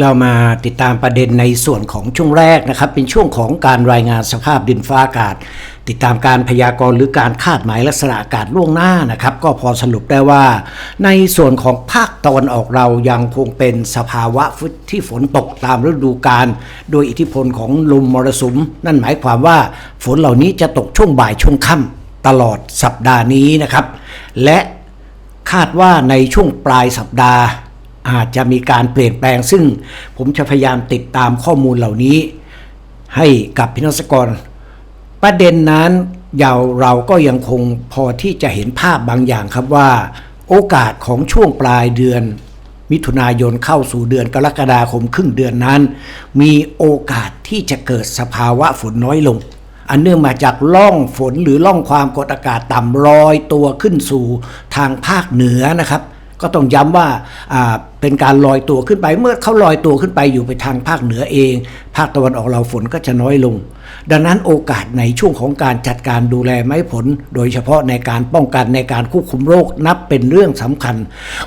เรามาติดตามประเด็นในส่วนของช่วงแรกนะครับ เป็นช่วงของการรายงานสภาพดินฟ้าอากาศ ติดตามการพยากรณ์หรือการคาดหมายลักษณะอากาศล่วงหน้านะครับ ก็พอสรุปได้ว่า ในส่วนของภาคตะวันออกเรายังคงเป็นสภาวะที่ฝนตกตามฤดูกาลโดยอิทธิพลของลมมรสุม นั่นหมายความว่าฝนเหล่านี้จะตกช่วงบ่ายช่วงค่ำตลอดสัปดาห์นี้นะครับ และคาดว่าในช่วงปลายสัปดาห์ อาจจะมีการเปลี่ยนแปลง ซึ่งผมจะพยายามติดตามข้อมูลเหล่านี้ ให้กับพินักกร ประเด็นนั้นเราเราก็ยังคงพอที่จะเห็นภาพบางอย่างครับว่า โอกาสของช่วงปลายเดือน มิถุนายนเข้าสู่เดือนกรกฎาคมครึ่งเดือนนั้น มีโอกาสที่จะเกิดสภาวะฝนน้อยลงอันเนื่องมาจากล่องฝนหรือล่องความกดอากาศต่ำลอยตัวขึ้นสู่ทางภาคเหนือนะครับ ก็ต้องย้ำว่าอ่าเป็นการลอยตัวขึ้นไป เมื่อเขาลอยตัวขึ้นไปอยู่ไปทางภาคเหนือเอง ภาคตะวันออกเราฝนก็จะน้อยลง ดังนั้นโอกาสในช่วงของการจัดการดูแลไม้ผล โดยเฉพาะในการป้องกันในการควบคุมโรคนับเป็นเรื่องสำคัญ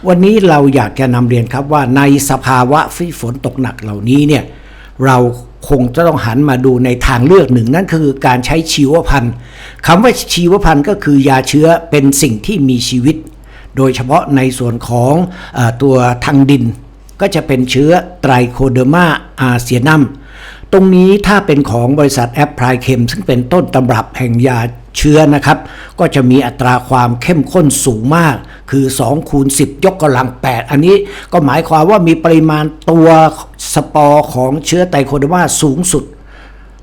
วันนี้เราอยากจะนำเรียนครับว่าในสภาวะที่ฝนตกหนักเหล่านี้เนี่ยเราคงจะต้องหันมาดูในทางเลือกหนึ่ง นั่นคือการใช้ชีวพันธุ์คำว่าชีวพันธุ์ก็คือยาเชื้อเป็นสิ่งที่มีชีวิต โดยเฉพาะในส่วนของอตัวทางดิน ก็จะเป็นเชื้อไตรโคเดอร์มาอาเซียนัมตรงนี้ถ้าเป็นของบริษัทแอปพลายเคมซึ่งเป็นต้นตำรับแห่งยาเชื้อนะครับ ก็จะมีอัตราความเข้มข้นสูงมาก คือ2คูณ10 ยกกำลัง 8 อันนี้ก็หมายความว่ามีปริมาณตัวสปอร์ของเชื้อไตรโคเดอร์มาสูงสุด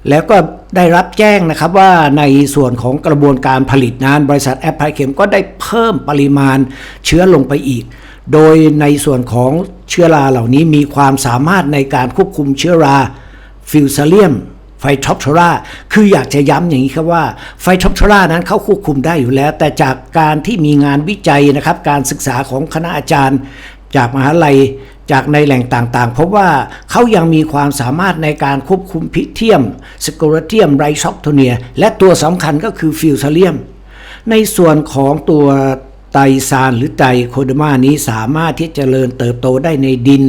แล้วก็ได้รับแจ้งนะครับว่าในส่วนของกระบวนการผลิตนั้น บริษัทแอปพลายเคมก็ได้เพิ่มปริมาณเชื้อลงไปอีก โดยในส่วนของเชื้อราเหล่านี้มีความสามารถในการควบคุมเชื้อราฟิวซาเลียมไฟทรอปทราคืออยากจะย้ำอย่างนี้ครับว่าไฟทรอปทรานั้นเขาควบคุมได้อยู่แล้ว แต่จากการที่มีงานวิจัยนะครับ การศึกษาของคณะอาจารย์ จากมหาลัยจากในแหล่งต่างๆ พบว่าเขายังมีความสามารถในการควบคุมพิเทียมสโกรเทียมไรซอกโทเนีย และตัวสำคัญก็คือฟิวซเลียม ในส่วนของตัวไตซานหรือไตโคเดมานี้สามารถที่จะเจริญเติบโตได้ในดิน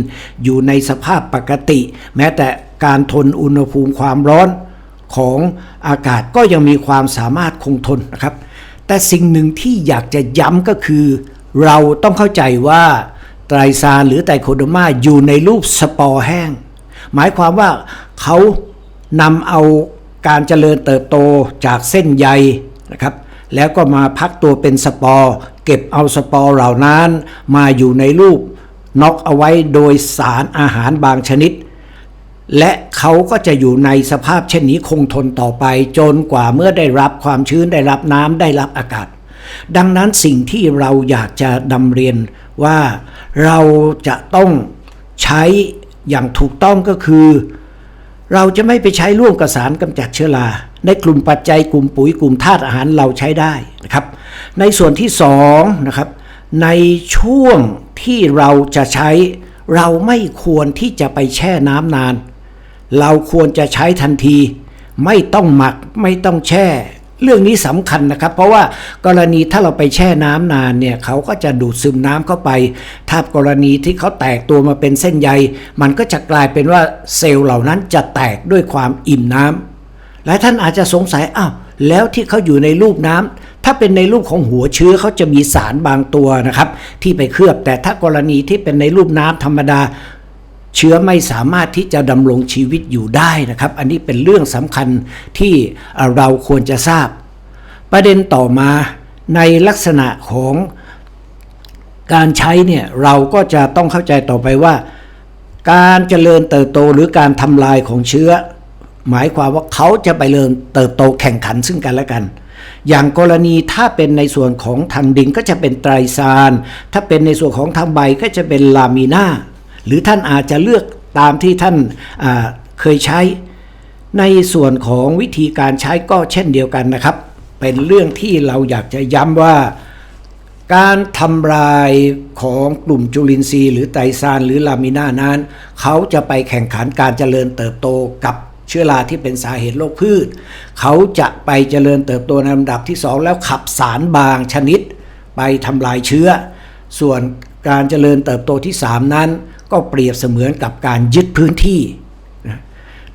อยู่ในสภาพปกติ แม้แต่การทนอุณหภูมิความร้อนของอากาศก็ยังมีความสามารถคงทนนะครับ แต่สิ่งหนึ่งที่อยากจะย้ำก็คือ เราต้องเข้าใจว่า ไตรซานหรือไตรโคโดมาอยู่ในรูปสปอร์แห้ง หมายความว่าเขานำเอาการเจริญเติบโตจากเส้นใยนะครับ แล้วก็มาพักตัวเป็นสปอร์ เก็บเอาสปอร์เหล่านั้นมาอยู่ในรูปน็อกเอาไว้โดยสารอาหารบางชนิด และเขาก็จะอยู่ในสภาพเช่นนี้คงทนต่อไป จนกว่าเมื่อได้รับความชื้นได้รับน้ำได้รับอากาศ ดังนั้นสิ่งที่เราอยากจะนำเรียนว่าเราจะต้องใช้อย่างถูกต้องก็คือ เราจะไม่ไปใช้ร่วมกับสารกำจัดเชื้อรา ในกลุ่มปัจจัยกลุ่มปุ๋ยกลุ่มธาตุอาหารเราใช้ได้นะครับ ในส่วนที่สองนะครับในช่วงที่เราจะใช้ เราไม่ควรที่จะไปแช่น้ำนาน เราควรจะใช้ทันที ไม่ต้องหมักไม่ต้องแช่ เรื่องนี้สำคัญนะครับ เพราะว่ากรณีถ้าเราไปแช่น้ำนานเนี่ยเขาก็จะดูดซึมน้ำเข้าไป ถ้ากรณีที่เขาแตกตัวมาเป็นเส้นใย มันก็จะกลายเป็นว่าเซลล์เหล่านั้นจะแตกด้วยความอิ่มน้ำหลายท่านอาจจะสงสัยอ้าวแล้วที่เขาอยู่ในรูปน้ำถ้าเป็นในรูปของหัวเชื้อเขาจะมีสารบางตัวนะครับ ที่ไปเคลือบแต่ถ้ากรณีที่เป็นในรูปน้ำธรรมดา เชื้อไม่สามารถที่จะดำรงชีวิตอยู่ได้นะครับ อันนี้เป็นเรื่องสำคัญที่เราควรจะทราบ ประเด็นต่อมาในลักษณะของการใช้เนี่ยเราก็จะต้องเข้าใจต่อไปว่า การเจริญเติบโตหรือการทำลายของเชื้อ หมายความว่าเขาจะไปเริญเติบโตแข่งขันซึ่งกันและกัน อย่างกรณีถ้าเป็นในส่วนของทางดินก็จะเป็นไตรซานถ้าเป็นในส่วนของทางใบก็จะเป็นลามีนา หรือท่านอาจจะเลือกตามที่ท่านาเคยใช้ ในส่วนของวิธีการใช้ก็เช่นเดียวกันนะครับ เป็นเรื่องที่เราอยากจะย้ำว่า การทำลายของกลุ่มจุลินทรีย์ หรือไตรซานหรือลามิน่านั้น เขาจะไปแข่งขันการเจริญเติบโตกับเชื้อราที่เป็นสาเหตุโรคพืช เขาจะไปเจริญเติบโตในลำดับที่ 2 แล้วขับสารบางชนิด ไปทำลายเชื้อ ส่วนการเจริญเติบโตที่ 3 นั้น ก็เปรียบเสมือนกับการยึดพื้นที่นะ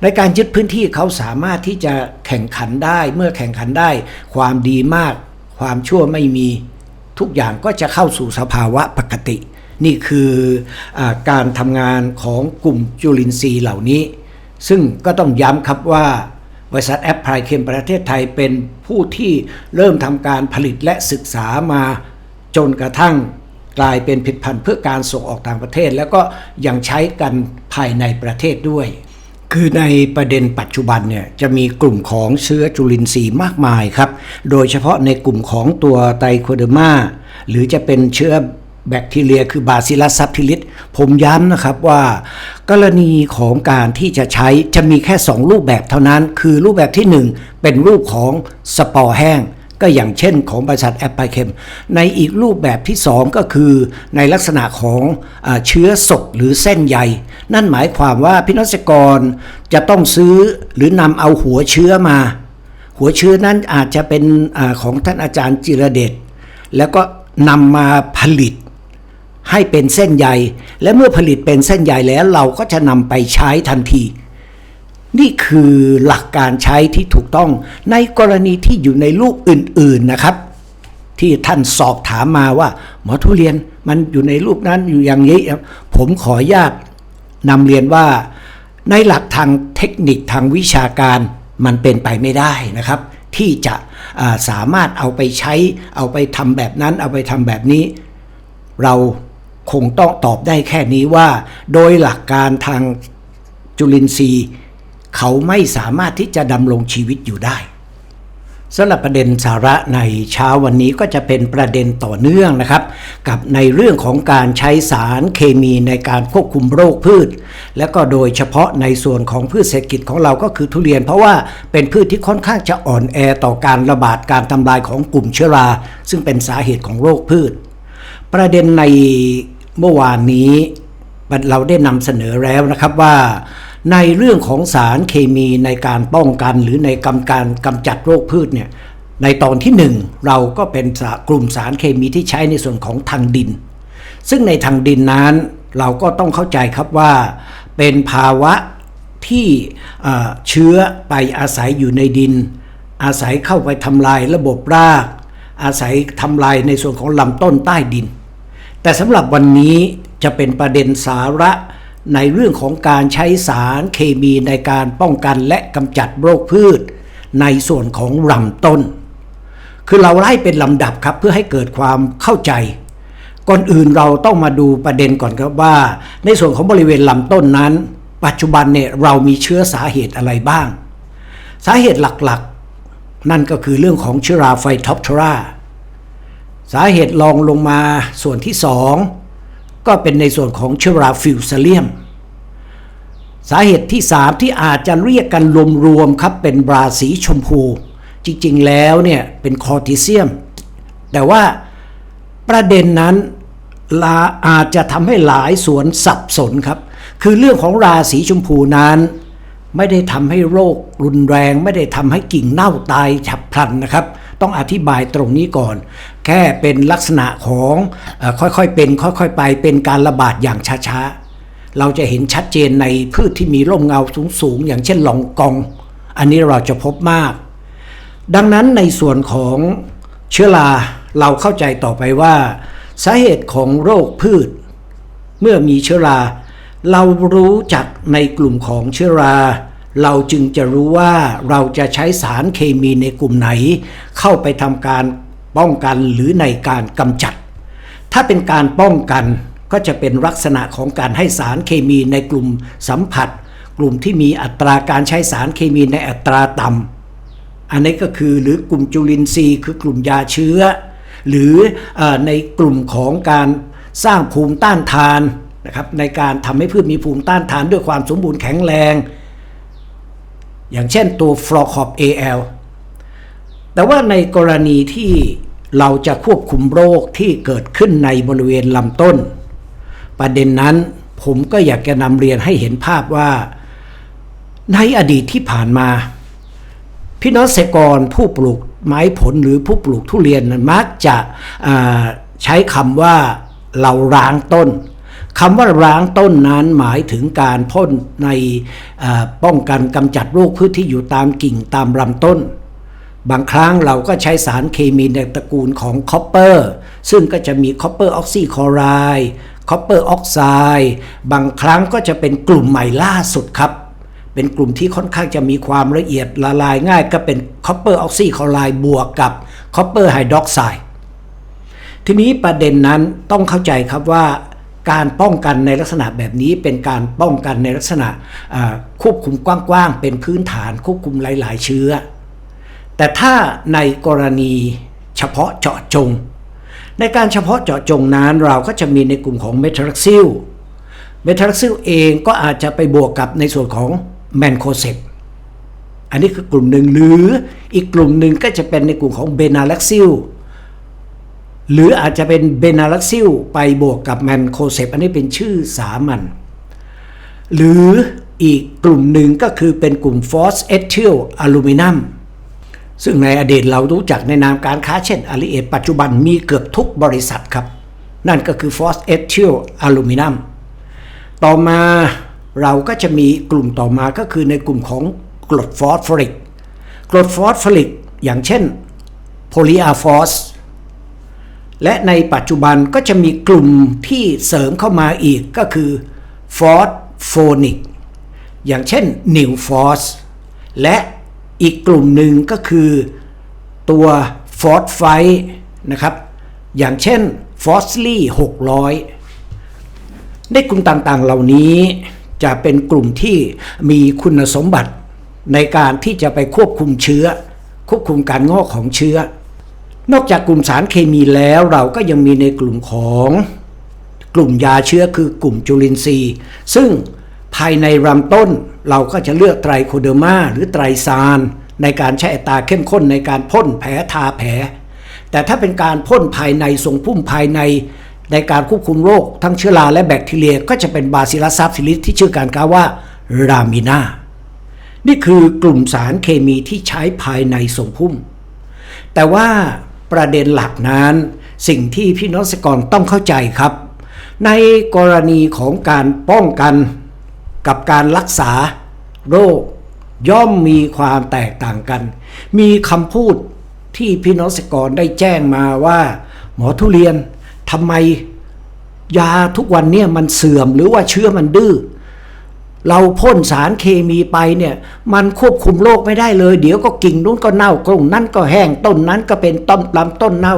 ในการยึดพื้นที่เขาสามารถที่จะแข่งขันได้เมื่อแข่งขันได้ ความดีมาก ความชั่วไม่มีทุกอย่างก็จะเข้าสู่สภาวะปกติ นี่คืออการทำงานของกลุ่มจุลินทรีย์เหล่านี้ ซึ่งก็ต้องย้ำครับว่าบริษัทแอปพลายเคมประเทศไทยเป็นผู้ที่เริ่มทำการผลิตและศึกษามาจนกระทั่ง กลายเป็นผลิตภัณฑ์เพื่อการส่งออกต่างประเทศ แล้วก็ยังใช้กันภายในประเทศด้วย คือในประเด็นปัจจุบันเนี่ยจะมีกลุ่มของเชื้อจุลินทรีย์มากมายครับ โดยเฉพาะในกลุ่มของตัวไตรโคเดอร์มาหรือจะเป็นเชื้อแบคทีเรียคือบาซิลัสซับทิลิสผมย้ำนะครับว่า กรณีของการที่จะใช้จะมีแค่ 2 รูปแบบเท่านั้น คือรูปแบบที่ 1 เป็นรูปของสปอร์แห้ง ก็อย่างเช่นของบริษัทแอปไพเคมในอีกรูปแบบที่ 2 ก็คือในลักษณะของอเชื้อสดหรือเส้นใย นั่นหมายความว่าพี่นักกรจะต้องซื้อหรือนำเอาหัวเชื้อมา หัวเชื้อนั้นอาจจะเป็นอของท่านอาจารย์จิรเดชแล้วก็นำมาผลิตให้เป็นเส้นใย และเมื่อผลิตเป็นเส้นใยแล้วเราก็จะนำไปใช้ทันที นี่คือหลักการใช้ที่ถูกต้องในกรณีที่อยู่ในรูปอื่นๆนะครับ ที่ท่านสอบถามมาว่า หมอทุเรียนมันอยู่ในรูปนั้นอยู่อย่างนี้ ผมขออนุญาตนำเรียนว่า ในหลักทางเทคนิคทางวิชาการมันเป็นไปไม่ได้นะครับ ที่จะาสามารถเอาไปใช้ เอาไปทำแบบนั้น เอาไปทำแบบนี้ เราคงต้องตอบได้แค่นี้ว่า โดยหลักการทางจุลินทรีย์ เขาไม่สามารถที่จะดำรงชีวิตอยู่ได้สำหรับประเด็นสาระในเช้าวันนี้ก็จะเป็นประเด็นต่อเนื่องนะครับ กับในเรื่องของการใช้สารเคมีในการควบคุมโรคพืช และก็โดยเฉพาะในส่วนของพืชเศรษฐกิจของเราก็คือทุเรียน เพราะว่าเป็นพืชที่ค่อนข้างจะอ่อนแอต่อการระบาดการทำลายของกลุ่มเชื้อรา ซึ่งเป็นสาเหตุของโรคพืช ประเด็นในเมื่อวานนี้เราได้นำเสนอแล้วนะครับว่า ในเรื่องของสารเคมีในการป้องกันหรือในกำการกำจัดโรคพืชเนี่ยในตอนที่หนึ่งเราก็เป็นกลุ่มสารเคมีที่ใช้ในส่วนของทางดิน ซึ่งในทางดินนั้นเราก็ต้องเข้าใจครับว่า เป็นภาวะที่เชื้อไปอาศัยอยู่ในดิน อาศัยเข้าไปทำลายระบบราก อาศัยทำลายในส่วนของลำต้นใต้ดิน แต่สำหรับวันนี้จะเป็นประเด็นสาระ ในเรื่องของการใช้สารเคมีในการป้องกันและกำจัดโรคพืช ในส่วนของลำต้น คือเราไล่เป็นลำดับครับเพื่อให้เกิดความเข้าใจ ก่อนอื่นเราต้องมาดูประเด็นก่อนครับว่า ในส่วนของบริเวณลำต้นนั้น ปัจจุบันเนี่ยเรามีเชื้อสาเหตุอะไรบ้าง สาเหตุหลักๆ นั่นก็คือเรื่องของเชื้อราไฟท็อปทราสาเหตุรองลงมาส่วนที่สอง ก็เป็นในส่วนของเชื้อราฟิวซาเลียม สาเหตุที่ 3 ที่อาจจะเรียกกันรวมๆครับเป็นบราสีชมพู จริงๆแล้วเนี่ยเป็นคอร์ติเซียม แต่ว่าประเด็นนั้นลาอาจจะทำให้หลายสวนสับสนครับ คือเรื่องของราสีชมพูนั้น ไม่ได้ทำให้โรครุนแรง ไม่ได้ทำให้กิ่งเน่าตายฉับพลันนะครับ ต้องอธิบายตรงนี้ก่อน แค่เป็นลักษณะของอค่อยๆเป็นค่อยๆไปเป็นการระบาดอย่างช้าๆ เราจะเห็นชัดเจนในพืชที่มีร่มเงาสูงๆ อย่างเช่นหลองกอง อันนี้เราจะพบมาก ดังนั้นในส่วนของเชื้อราเราเข้าใจต่อไปว่า สาเหตุของโรคพืช เมื่อมีเชื้อรา เรารู้จักในกลุ่มของเชื้อรา เราจึงจะรู้ว่าเราจะใช้สารเคมีในกลุ่มไหน เข้าไปทำการป้องกันหรือในการกำจัด ถ้าเป็นการป้องกันก็จะเป็นลักษณะของการให้สารเคมีในกลุ่มสัมผัส กลุ่มที่มีอัตราการใช้สารเคมีในอัตราต่ำอันนี้ก็คือหรือกลุ่มจุลินทรีย์ คือกลุ่มยาเชื้อ หรืออในกลุ่มของการสร้างภูมิต้านทานนะครับในการทำให้พืชมีภูมิต้านทานด้วยความสมบูรณ์แข็งแรง อย่างเช่นตัวฟลอคอป AL แต่ว่าในกรณีที่เราจะควบคุมโรคที่เกิดขึ้นในบริเวณลำต้น ประเด็นนั้นผมก็อยากจะนำเรียนให้เห็นภาพว่า ในอดีตที่ผ่านมา พี่น้องเกษตรกรผู้ปลูกไม้ผลหรือผู้ปลูกทุเรียนมักจะใช้คำว่าเราล้างต้น คำว่าล้างต้นนั้นหมายถึงการพ่นในป้องกันกำจัดโรคพืชที่อยู่ตามกิ่งตามลำต้น บางครั้งเราก็ใช้สารเคมีในตระกูลของคอปเปอร์ซึ่งก็จะมีคอปเปอร์ออกซิคอไรด์คอปเปอร์ออกไซด์บางครั้งก็จะเป็นกลุ่มใหม่ล่าสุดครับ เป็นกลุ่มที่ค่อนข้างจะมีความละเอียดละลายง่าย ก็เป็นคอปเปอร์ออกซิคอไรด์บวกกับคอปเปอร์ไฮดรอกไซด์ทีนี้ประเด็นนั้นต้องเข้าใจครับว่า การป้องกันในลักษณะแบบนี้เป็นการป้องกันในลักษณะควบคุมกว้างๆ เป็นพื้นฐานควบคุมหลาย ๆ เชื้อ แต่ถ้าในกรณีเฉพาะเจาะจง ในการเฉพาะเจาะจงนั้นเราก็จะมีในกลุ่มของเมทรักซิลเมทรักซิลเองก็อาจจะไปบวกกับในส่วนของแมนโคเซปอันนี้คือกลุ่มหนึ่งหรืออีกกลุ่มหนึ่งก็จะเป็นในกลุ่มของเบนาลักซิล หรืออาจจะเป็นเบนาลักซิลไปบวกกับแมนโคเซปอันนี้เป็นชื่อสามัญหรืออีกกลุ่มหนึ่งก็คือเป็นกลุ่มฟอสเอทิลอะลูมิเนียมซึ่งในอดีตเรารู้จักในนามการค้าเช่นอาลีเอทปัจจุบันมีเกือบทุกบริษัทครับ นั่นก็คือฟอสเอทิลอะลูมิเนียมต่อมาเราก็จะมีกลุ่มต่อมาก็คือในกลุ่มของกรดฟอสฟอริกกรดฟอสฟอริกอย่างเช่นโพลีอาฟอส และในปัจจุบันก็จะมีกลุ่มที่เสริมเข้ามาอีกก็คือฟอสโฟนิกอย่างเช่นนิวฟอสและอีกกลุ่มหนึ่งก็คือตัวฟอสไฟนะครับ อย่างเช่นฟอสลี่600ในกลุ่มต่างๆเหล่านี้จะเป็นกลุ่มที่มีคุณสมบัติในการที่จะไปควบคุมเชื้อ ควบคุมการงอกของเชื้อ นอกจากกลุ่มสารเคมีแล้วเราก็ยังมีในกลุ่มของกลุ่มยาเชื้อคือกลุ่มจุลินทรีย์ ซึ่งภายในลำต้นเราก็จะเลือกไตรโคเดอร์มาหรือไตรซานในการใช้อัตราเข้มข้นในการพ่นแผลทาแผล แต่ถ้าเป็นการพ่นภายในทรงพุ่มภายในในการควบคุมโรคทั้งเชื้อราและแบคทีเรีย ก็จะเป็นบาซิลัสซับซิลิสที่ชื่อการค้าว่ารามินานี่คือกลุ่มสารเคมีที่ใช้ภายในทรงพุ่ม แต่ว่า ประเด็นหลักนั้น สิ่งที่พี่น้องเกรต้องเข้าใจครับ ในกรณีของการป้องกันกับการรักษาโรค ย่อมมีความแตกต่างกัน มีคำพูดที่พี่น้องเกรกรได้แจ้งมาว่า หมอทุเรียนทำไมยาทุกวันเนี่ยมันเสื่อมหรือว่าเชื้อมันดื้อ เราพ่นสารเคมีไปเนี่ยมันควบคุมโรคไม่ได้เลย เดี๋ยวก็กิ่งนู้นก็เน่ากลุ่มนั้นก็แห้งต้นนั้นก็เป็นต้นลำต้นเน่า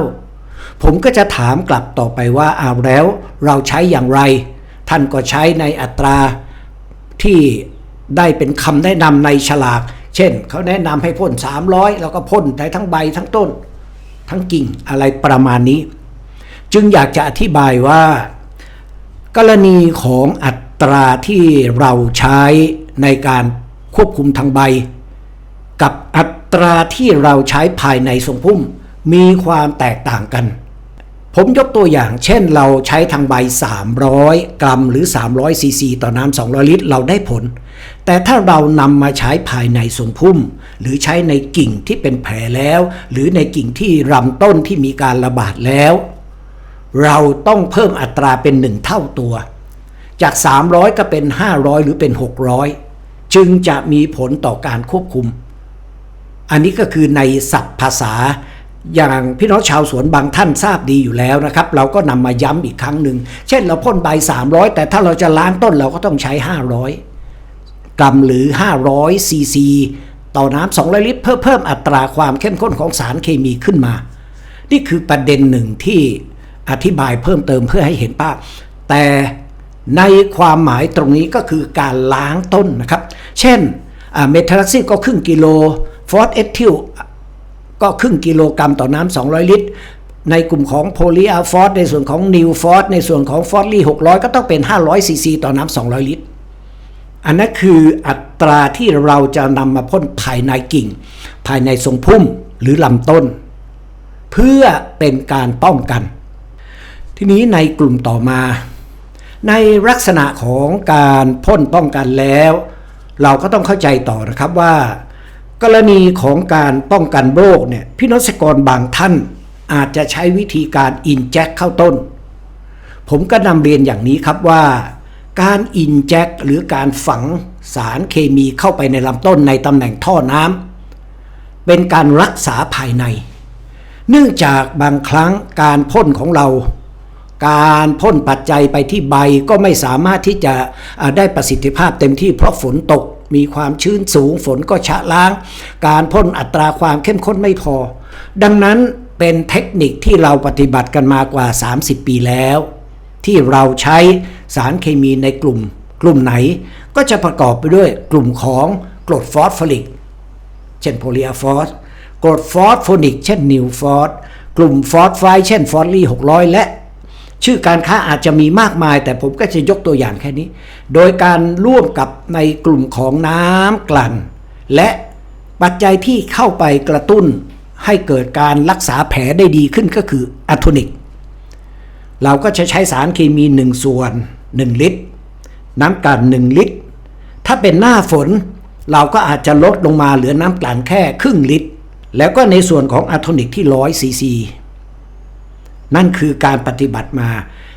ผมก็จะถามกลับต่อไปว่าเอาแล้วเราใช้อย่างไร ท่านก็ใช้ในอัตราที่ได้เป็นคำแนะนำในฉลาก เช่น เขาแนะนำให้พ่น 300 แล้วก็พ่นได้ทั้งใบทั้งต้น ทั้งกิ่งอะไรประมาณนี้ จึงอยากจะอธิบายว่า กรณีของอัต ตราที่เราใช้ในการควบคุมทางใบ กับอัตราที่เราใช้ภายในทรงพุ่มมีความแตกต่างกัน ผมยกตัวอย่างเช่นเราใช้ทางใบ 300 กรัมหรือ 300 ซีซี ต่อน้ำ200 ลิตร เราได้ผล แต่ถ้าเรานำมาใช้ภายในทรงพุ่ม หรือใช้ในกิ่งที่เป็นแผลแล้ว หรือในกิ่งที่ลำต้นที่มีการระบาดแล้ว เราต้องเพิ่มอัตราเป็นหนึ่งเท่าตัว จาก 300 ก็เป็น 500 หรือเป็น 600 จึงจะมีผลต่อการควบคุม อันนี้ก็คือในศัพท์ภาษา อย่างพี่น้องชาวสวนบางท่านทราบดีอยู่แล้วนะครับ เราก็นำมาย้ำอีกครั้งหนึ่ง เช่นเราพ่นใบ 300 แต่ถ้าเราจะล้างต้นเราก็ต้องใช้ 500 กรัมหรือ 500 ซีซีต่อน้ำ200 ลิตรเพื่อเพิ่มอัตราความเข้มข้นของสารเคมีขึ้นมา นี่คือประเด็นหนึ่งที่อธิบายเพิ่มเติมเพื่อให้เห็นภาพแต่ ในความหมายตรงนี้ก็คือการล้างต้นนะครับ เช่นเมทาลักซิลก็ครึ่งกิโล ฟอสเอทิลก็ครึ่งกิโลกรัมต่อน้ำ200 ลิตร ในกลุ่มของโพลีอาฟอสในส่วนของนิวฟอสในส่วนของฟอสลี่600 ก็ต้องเป็น 500ซีซีต่อน้ำ200 ลิตร อันนั้นคืออัตราที่เราจะนำมาพ่นภายในกิ่ง ภายในทรงพุ่มหรือลำต้น เพื่อเป็นการป้องกัน ทีนี้ในกลุ่มต่อมา ในลักษณะของการพ่นป้องกันแล้ว เราก็ต้องเข้าใจต่อนะครับว่า กรณีของการป้องกันโรคเนี่ยพี่น้องเกษตรกรบางท่านอาจจะใช้วิธีการอินแจ็คเข้าต้น ผมก็นำเรียนอย่างนี้ครับว่า การอินแจ็คหรือการฝังสารเคมีเข้าไปในลำต้นในตำแหน่งท่อน้ำเป็นการรักษาภายใน เนื่องจากบางครั้งการพ่นของเรา การพ่นปัจจัยไปที่ใบก็ไม่สามารถที่จะได้ประสิทธิภาพเต็มที่เพราะฝนตกมีความชื้นสูงฝนก็ชะล้าง การพ่นอัตราความเข้มข้นไม่พอ ดังนั้นเป็นเทคนิคที่เราปฏิบัติกันมากว่า 30 ปีแล้ว ที่เราใช้สารเคมีในกลุ่ม กลุ่มไหนก็จะประกอบไปด้วยกลุ่มของกรดฟอสฟอริก เช่นโพลีอะฟอสกรดฟอสโฟนิก เช่นนิวฟอสกลุ่มฟอสไฟเช่นฟอสลี600 และ ชื่อการค้าอาจจะมีมากมาย แต่ผมก็จะยกตัวอย่างแค่นี้ โดยการร่วมกับในกลุ่มของน้ำกลั่น และปัจจัยที่เข้าไปกระตุ้นให้เกิดการรักษาแผลได้ดีขึ้นก็คืออะโทนิก เราก็จะใช้สารเคมี 1 ส่วน 1 ลิตร น้ำกลั่น 1 ลิตร ถ้าเป็นหน้าฝนเราก็อาจจะลดลงมาเหลือน้ำกลั่นแค่ครึ่งลิตร แล้วก็ในส่วนของอะโทนิกที่100ซีซี นั่นคือการปฏิบัติมา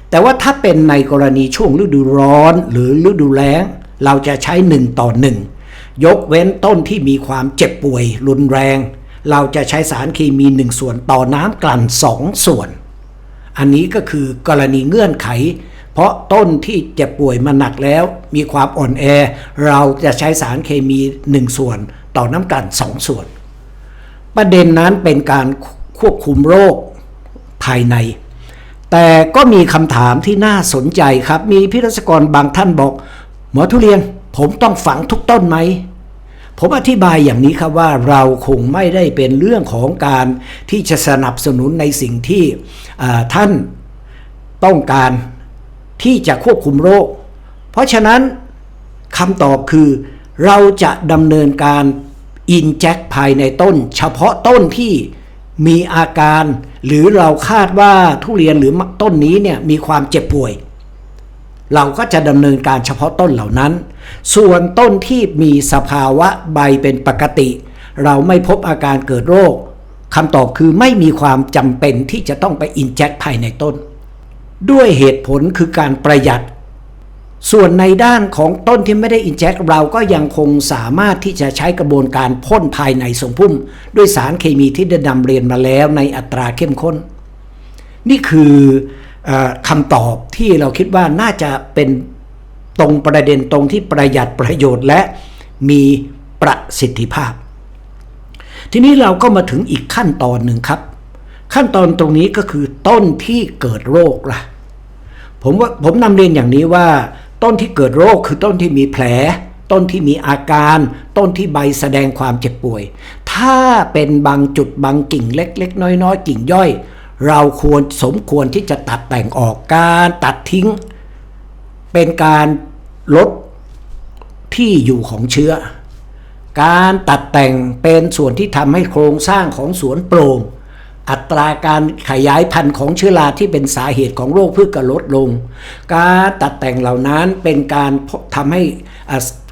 แต่ว่าถ้าเป็นในกรณีช่วงฤดูร้อนหรือฤดูแล้ง เราจะใช้1ต่อ1ยกเว้นต้นที่มีความเจ็บป่วยรุนแรง เราจะใช้สารเคมี1ส่วนต่อน้ำกลั่น2ส่วน อันนี้ก็คือกรณีเงื่อนไข เพราะต้นที่เจ็บป่วยมาหนักแล้ว มีความอ่อนแอ เราจะใช้สารเคมี1ส่วน ต่อน้ำกลั่น2ส่วน ประเด็นนั้นเป็นการควบคุมโรค ภายใน แต่ก็มีคำถามที่น่าสนใจครับ มีพิรศกรบางท่านบอก หมอทุเรียนผมต้องฝังทุกต้นไหม ผมอธิบายอย่างนี้ครับว่าเราคงไม่ได้เป็นเรื่องของการที่จะสนับสนุนในสิ่งที่ท่านต้องการที่จะควบคุมโรค เพราะฉะนั้นคำตอบคือ เราจะดำเนินการอินแจ็คภายในต้น เฉพาะต้นที่มีอาการ หรือเราคาดว่าทุเรียนหรือต้นนี้เนี่ยมีความเจ็บป่วย เราก็จะดำเนินการเฉพาะต้นเหล่านั้น ส่วนต้นที่มีสภาวะใบเป็นปกติ เราไม่พบอาการเกิดโรคคำตอบคือไม่มีความจำเป็นที่จะต้องไปอินเจคภายในต้น ด้วยเหตุผลคือการประหยัด ส่วนในด้านของต้นที่ไม่ได้อินแจคเราก็ยังคงสามารถที่จะใช้กระบวนการพ่นภายในทรงพุ่ม ด้วยสารเคมีที่ได้นำเรียนมาแล้วในอัตราเข้มข้น นี่คืออคำตอบที่เราคิดว่าน่าจะเป็นตรงประเด็นตรงที่ประหยัดประโยชน์และมีประสิทธิภาพ ทีนี้เราก็มาถึงอีกขั้นตอนหนึ่งครับ ขั้นตอนตรงนี้ก็คือต้นที่เกิดโรคล่ะผมว่าผมนำเรียนอย่างนี้ว่า ต้นที่เกิดโรคคือต้นที่มีแผล ต้นที่มีอาการ ต้นที่ใบแสดงความเจ็บป่วย ถ้าเป็นบางจุดบางกิ่งเล็ก ๆ น้อย ๆ กิ่งย่อย เราควรสมควรที่จะตัดแต่งออกการตัดทิ้ง เป็นการลดที่อยู่ของเชื้อ การตัดแต่งเป็นส่วนที่ทำให้โครงสร้างของสวนโปร่ง อัตราการขยายพันธุ์ของเชื้อราที่เป็นสาเหตุของโรคพืชก็ลดลง การตัดแต่งเหล่านั้นเป็นการทำให้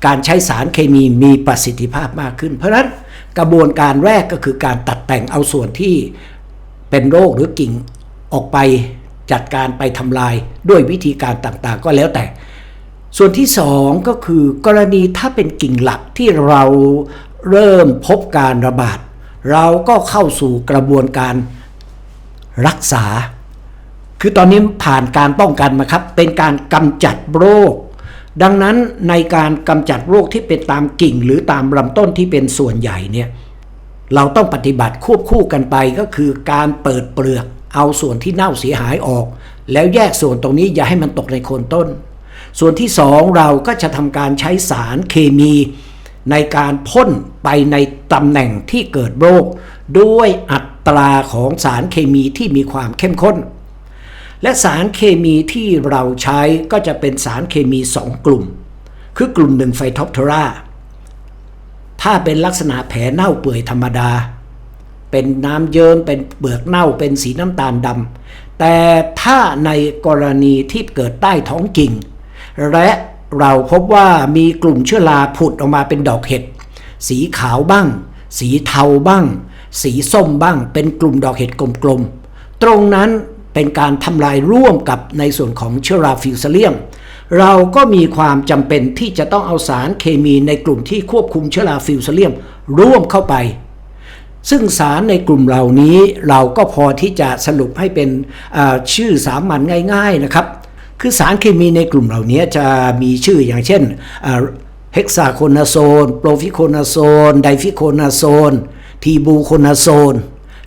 การใช้สารเคมีมีประสิทธิภาพมากขึ้น เพราะฉะนั้นกระบวนการแรกก็คือการตัดแต่งเอาส่วนที่เป็นโรคหรือกิ่งออกไปจัดการไปทำลายด้วยวิธีการต่างๆ ก็แล้วแต่ ส่วนที่สองก็คือกรณีถ้าเป็นกิ่งหลักที่เราเริ่มพบการระบาด เราก็เข้าสู่กระบวนการรักษา คือตอนนี้ผ่านการป้องกันมาครับ เป็นการกำจัดโรค ดังนั้นในการกำจัดโรคที่เป็นตามกิ่ง หรือตามลำต้นที่เป็นส่วนใหญ่เนี่ยเราต้องปฏิบัติควบคู่กันไปก็คือการเปิดเปลือก เอาส่วนที่เน่าเสียหายออก แล้วแยกส่วนตรงนี้อย่าให้มันตกในโคนต้น ส่วนที่สองเราก็จะทำการใช้สารเคมี ในการพ่นไปในตำแหน่งที่เกิดโรค ด้วยอัตราของสารเคมีที่มีความเข้มข้น และสารเคมีที่เราใช้ก็จะเป็นสารเคมี 2 กลุ่ม คือกลุ่มหนึ่งไฟท็อปเทราถ้าเป็นลักษณะแผลเน่าเปื่อยธรรมดา เป็นน้ำเยิ้มเป็นเปลือกเน่าเป็นสีน้ำตาลดำแต่ถ้าในกรณีที่เกิดใต้ท้องกิ่ง และ เราพบว่ามีกลุ่มเชื้อราผุดออกมาเป็นดอกเห็ด สีขาวบ้าง สีเทาบ้าง สีส้มบ้าง เป็นกลุ่มดอกเห็ดกลมๆ ตรงนั้นเป็นการทำลายร่วมกับในส่วนของเชื้อราฟิวซาเลียม เราก็มีความจำเป็นที่จะต้องเอาสารเคมีในกลุ่มที่ควบคุมเชื้อราฟิวซาเลียมร่วมเข้าไป ซึ่งสารในกลุ่มเหล่านี้เราก็พอที่จะสรุปให้เป็นชื่อสามัญง่าย ๆนะครับ คือสารเคมีในกลุ่มเหล่านี้จะมีชื่ออย่างเช่นเฮกซาโคนาโซน โปรฟิโคนาโซน ไดฟิโคนาโซน ทีบูโคนาโซน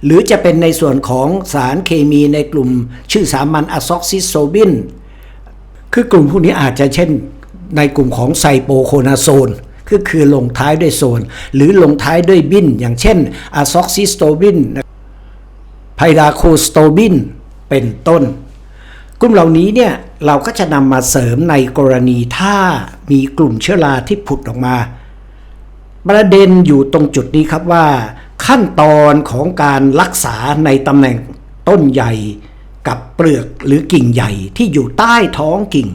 หรือจะเป็นในส่วนของสารเคมีในกลุ่ม ชื่อสามัญอะซอกซิโซบิน คือกลุ่มพวกนี้อาจจะเช่นในกลุ่มของไซโปโคนาโซนคือคือลงท้ายด้วยโซน หรือลงท้ายด้วยบิน อย่างเช่นอะซอกซิสโตบินไพราโคสโตบิน เป็นต้น กลุ่มเหล่านี้เนี่ย เราก็จะนำมาเสริมในกรณีถ้ามีกลุ่มเชื้อราที่ผุดออกมา ประเด็นอยู่ตรงจุดนี้ครับว่า ขั้นตอนของการรักษาในตำแหน่งต้นใหญ่กับเปลือกหรือกิ่งใหญ่ที่อยู่ใต้ท้องกิ่ง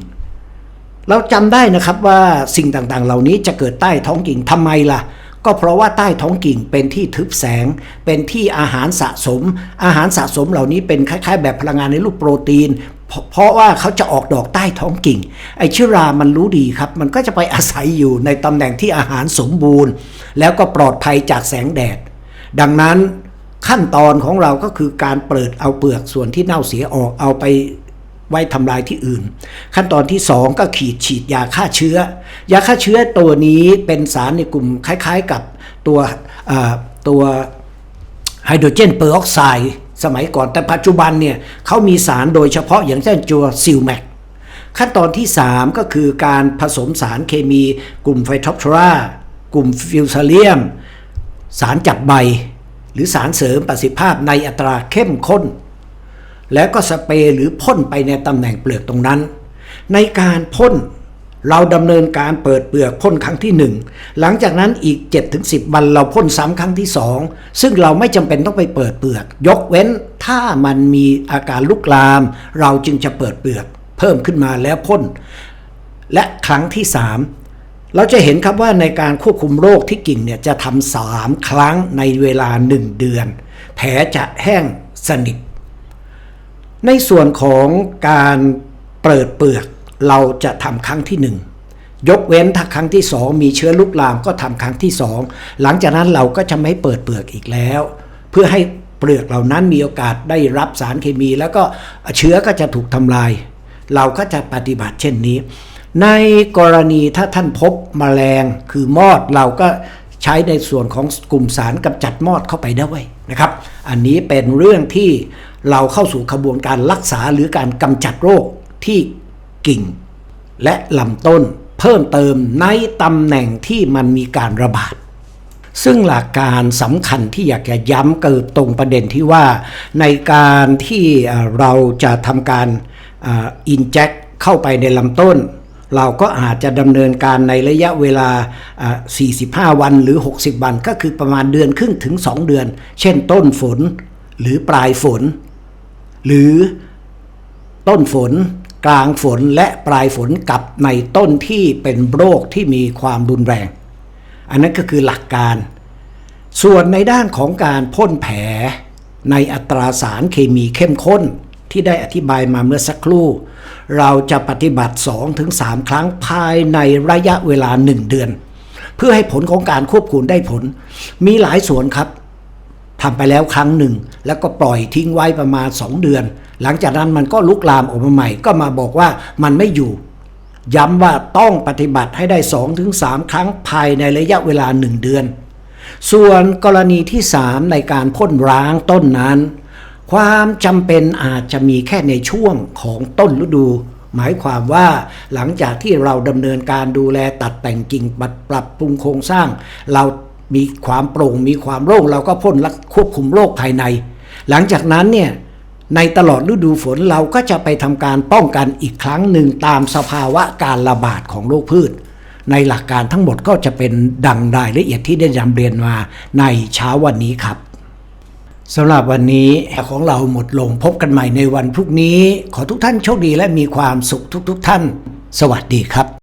เราจำได้นะครับว่าสิ่งต่างๆ เหล่านี้จะเกิดใต้ท้องกิ่งทำไมล่ะก็เพราะว่าใต้ท้องกิ่งเป็นที่ทึบแสง เป็นที่อาหารสะสม อาหารสะสมเหล่านี้เป็นคล้ายๆ แบบพลังงานในรูปโปรตีน เพราะว่าเขาจะออกดอกใต้ท้องกิ่ง ไอเชื้อรามันรู้ดีครับ มันก็จะไปอาศัยอยู่ในตำแหน่งที่อาหารสมบูรณ์ แล้วก็ปลอดภัยจากแสงแดด ดังนั้นขั้นตอนของเราก็คือการเปิดเอาเปลือกส่วนที่เน่าเสียออกเอาไปไว้ทำลายที่อื่น ขั้นตอนที่ 2 ก็ขีดฉีดยาฆ่าเชื้อ ยาฆ่าเชื้อตัวนี้เป็นสารในกลุ่มคล้ายๆกับตัวตัวไฮโดรเจนเปอร์ออกไซด์ สมัยก่อนแต่ปัจจุบันเนี่ยเขามีสารโดยเฉพาะอย่างเช่นตัวซิลแมกขั้นตอนที่ 3 ก็คือการผสมสารเคมีกลุ่มไฟทอปทรากลุ่มฟิวซาเลียม สารจับใบ หรือสารเสริมประสิทธิภาพในอัตราเข้มข้น แล้วก็สเปรย์หรือพ่นไปในตำแหน่งเปลือกตรงนั้น ในการพ่น เราดำเนินการเปิดเปลือกพ่นครั้งที่ 1 หลังจากนั้นอีก 7-10 วันเราพ่นซ้ำครั้งที่ 2 ซึ่งเราไม่จำเป็นต้องไปเปิดเปลือก ยกเว้นถ้ามันมีอาการลุกลาม เราจึงจะเปิดเปลือก เพิ่มขึ้นมาแล้วพ่น และครั้งที่ 3 เราจะเห็นครับว่าในการควบคุมโรคที่กิ่งเนี่ยจะทำสามครั้งในเวลา 1 เดือน แผลจะแห้งสนิท ในส่วนของการเปิดเปลือก เราจะทำครั้งที่หนึ่งยกเว้นถ้าครั้งที่สองมีเชื้อลุกลามก็ทำครั้งที่สองหลังจากนั้นเราก็จะไม่เปิดเปลือกอีกแล้ว เพื่อให้เปลือกเหล่านั้นมีโอกาสได้รับสารเคมี แล้วก็เชื้อก็จะถูกทำลาย เราก็จะปฏิบัติเช่นนี้ ในกรณีถ้าท่านพบมแมลงคือมอดเราก็ใช้ในส่วนของกลุ่มสารกำจัดมอดเข้าไปด้วยนะครับ อันนี้เป็นเรื่องที่เราเข้าสู่ขบวนการรักษาหรือการกำจัดโรคที่ กิ่ง และลำต้นเพิ่มเติมในตำแหน่งที่มันมีการระบาด ซึ่งหลักการสำคัญที่อยากจะย้ำเกิดตรงประเด็นที่ว่า ในการที่เราจะทำการอินแจคเข้าไปในลำต้น เราก็อาจจะดำเนินการในระยะเวลาอ่า45 วันหรือ 60 วัน ก็คือประมาณเดือนครึ่งถึง 2 เดือน เช่นต้นฝนหรือปลายฝน หรือต้นฝน กลางฝนและปลายฝนกับในต้นที่เป็นโรคที่มีความรุนแรง อันนั้นก็คือหลักการ ส่วนในด้านของการพ่นแผลในอัตราสารเคมีเข้มข้นที่ได้อธิบายมาเมื่อสักครู่ เราจะปฏิบัติ 2-3 ครั้งภายในระยะเวลา 1 เดือน เพื่อให้ผลของการควบคุมได้ผล มีหลายสวนครับทำไปแล้วครั้งหนึ่ง แล้วก็ปล่อยทิ้งไว้ประมาณ 2 เดือน หลังจากนั้นมันก็ลุกลามออกมาใหม่ ก็มาบอกว่ามันไม่อยู่ ย้ำว่าต้องปฏิบัติให้ได้ 2-3 ครั้งภายในระยะเวลา 1 เดือน ส่วนกรณีที่ 3 ในการพ่นร้างต้นนั้น ความจำเป็นอาจจะมีแค่ในช่วงของต้นฤดูหมายความว่าหลังจากที่เราดำเนินการดูแลตัดแต่งกิ่งปรับปรับปรุงโครงสร้าง เรามีความโปร่งมีความโล่งเราก็พ่นรักควบคุมโรคภายใน หลังจากนั้นเนี่ย ในตลอดฤดูฝนเราก็จะไปทำการป้องกันอีกครั้งหนึ่งตามสภาวะการระบาดของโรคพืช ในหลักการทั้งหมดก็จะเป็นดังรายละเอียดที่ได้นำเรียนมาในเช้าวันนี้ครับสำหรับวันนี้ของเราหมดลงพบกันใหม่ในวันพรุ่งนี้ ขอทุกท่านโชคดีและมีความสุขทุกๆทท่าน สวัสดีครับ